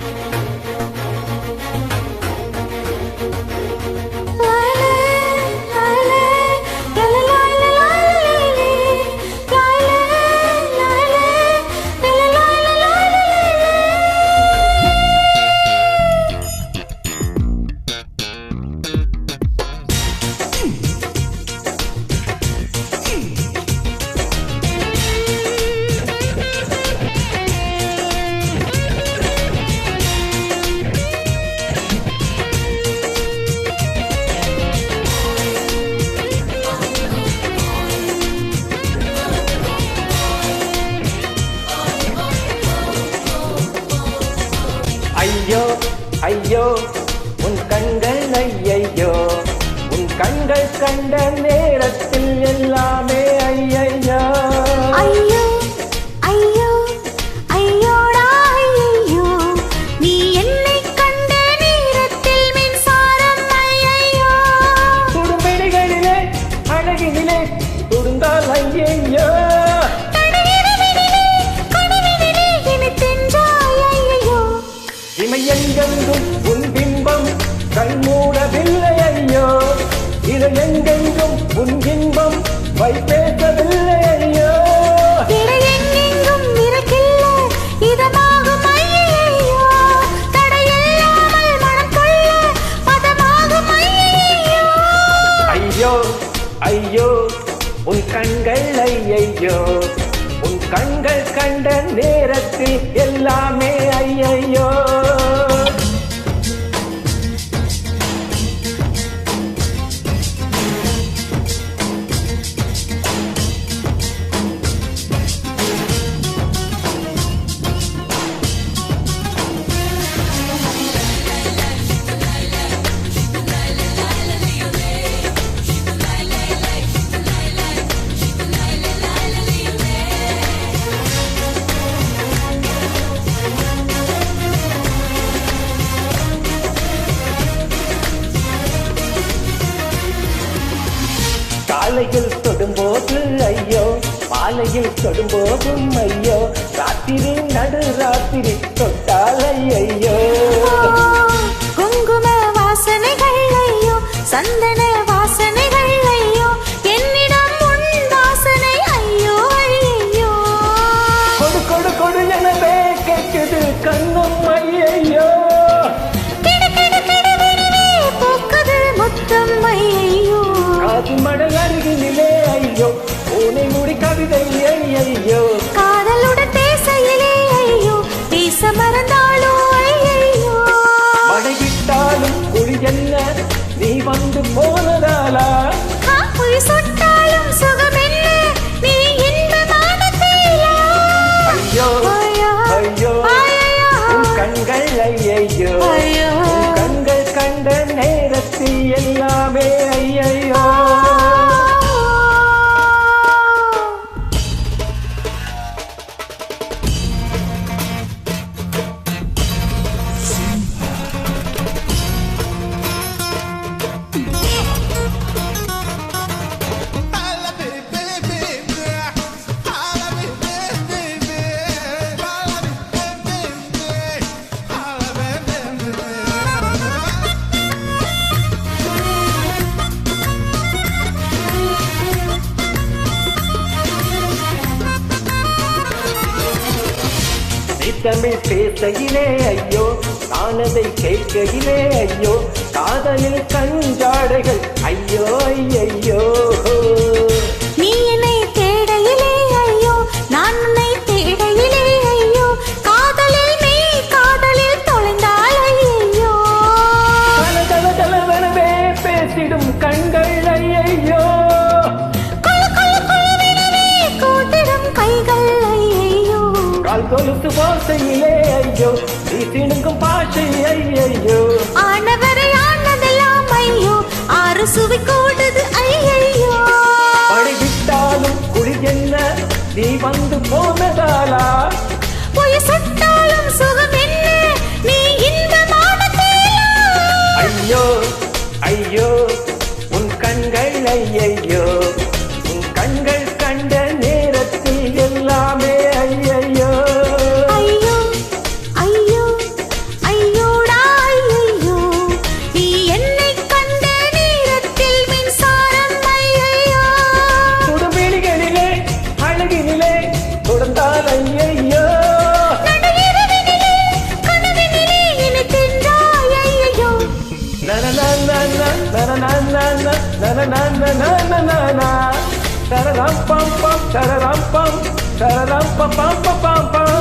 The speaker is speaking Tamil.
ஐயோ ஐயோ உன் கண்கள் ஐயையோ உன் கண்கள் கண்ட நேரத்தில் எல்லாமே இமையெங்கெங்கும் உன் பிம்பம் கண்மூடவில்லை ஐயோ. இது எங்கெங்கும் உன் இன்பம் வைப்பேசவில்லை ஐயோ. ஐயோ ஐயோ. உன் கண்கள் உன் கண்கள் கண்ட நேரத்தில் எல்லாமே ஐயையோ. காலையில் தொடும்போது ஐயோ மாலையில் தொடும்போதும் ஐயோ ராத்திரி நடு ராத்திரி தொட்டால் ஐயோ குங்கும வாசனைகள் ஐயோ சந்தன வாசனைகள் ஐயோ என்னிடம் உன் வாசனை ஐயோ ஐயோ கொடு கொடு கொடு எனவே கேட்குது கண்ணும் ஐயையோ. மடல் அருகினிலே ஐயோ. பூனை முடி கவிதை ஐயையோ காதலுடன் பேசையிலே ஐயோ. பேச மறந்தாளோ ஐயோ. மழையிட்டாலும் குழி என்ன? நீ வந்து போனதாலா? பொய் சுகம் என்ன? நீ இன்பமான ஐயோ ஐயோ, ஐயோ. கண்கள் ஐயோ. உன் கண்கள் கண்ட நேரத்தில் எல்லாமே தமிழ் பேசையிலே ஐயோ அதை கேட்கையிலே ஐயோ காதலில் கஞ்சாடைகள் ஐயோ ஐயையோ. நீ என்னை தேடையிலே ஐயோ நான் உன்னை தேடையிலே ஐயோ காதலில் மெய் காதலில் ஐயோ பேசிடும் கண்கள் கொலுசு வாசையிலே ஐயோ. நீ திணுங்கும் பாஷை ஐயையோ. ஆனவரை ஆனதெல்லாம் ஐயோ. ஆறு சுவை கூடுது ஐயோ மழை விட்டாலும் குழி என்ன? நீ வந்து போனதாலா Tararam pam pam, tararam pam, tararam pam pam pam pam pam.